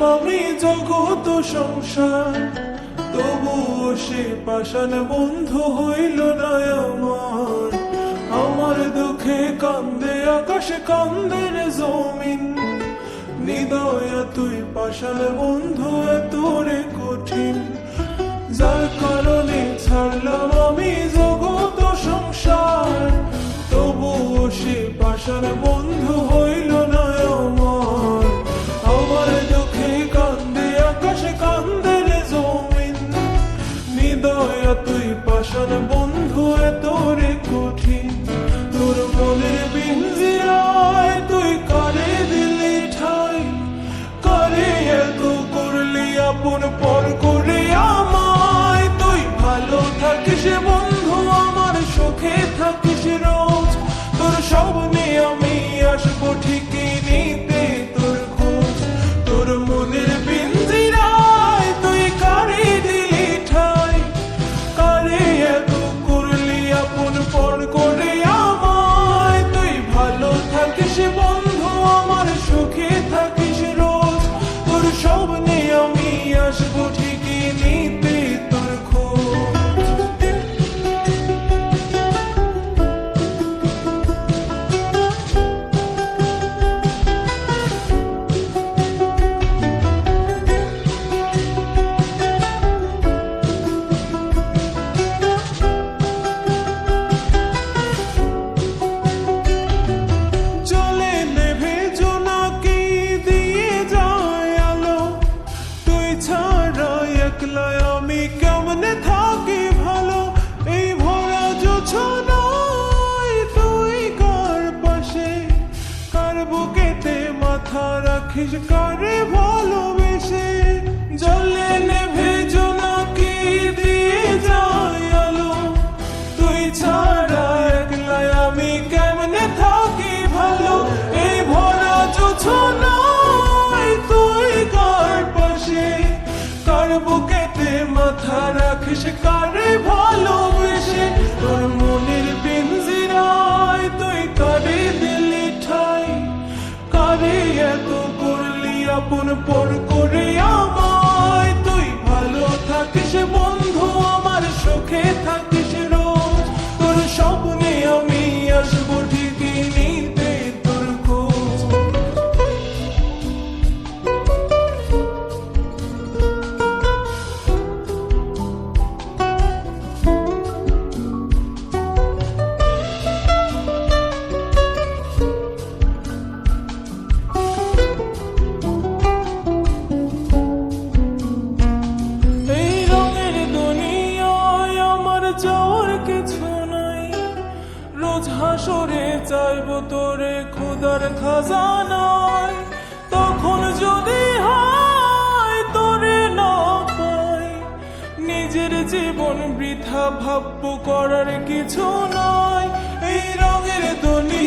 আমি জগত সংসার সে বন্ধু হইল না আমার। আমার দুঃখে কান্দে, আকাশে কান্দে রে জমিন। নিদয়া তুই পাষাণ বন্ধু এত রে কঠিন। যার কারণে ছাড়লাম রাখিস কারে ভালোবেসে জলে নেভে জোনাকি দিয়ে যায় আলো। তুই ছাড়া একলা আমি কেমনে থাকি ভালো? এই ভরা জোছনায় তুই কার পাশে? কার বুকেতে মাথা রাখিস আপন পর করে আমায়। তুই ভালো থাকিস বন্ধু আমার সুখে থাকিস চাইব তোরে খুদার খাজানায়, তখন যদি হয় তোরে না পাই। নিজের জীবন বৃথা ভাব্য করার কিছু নয় এই রঙের দুনিয়ায়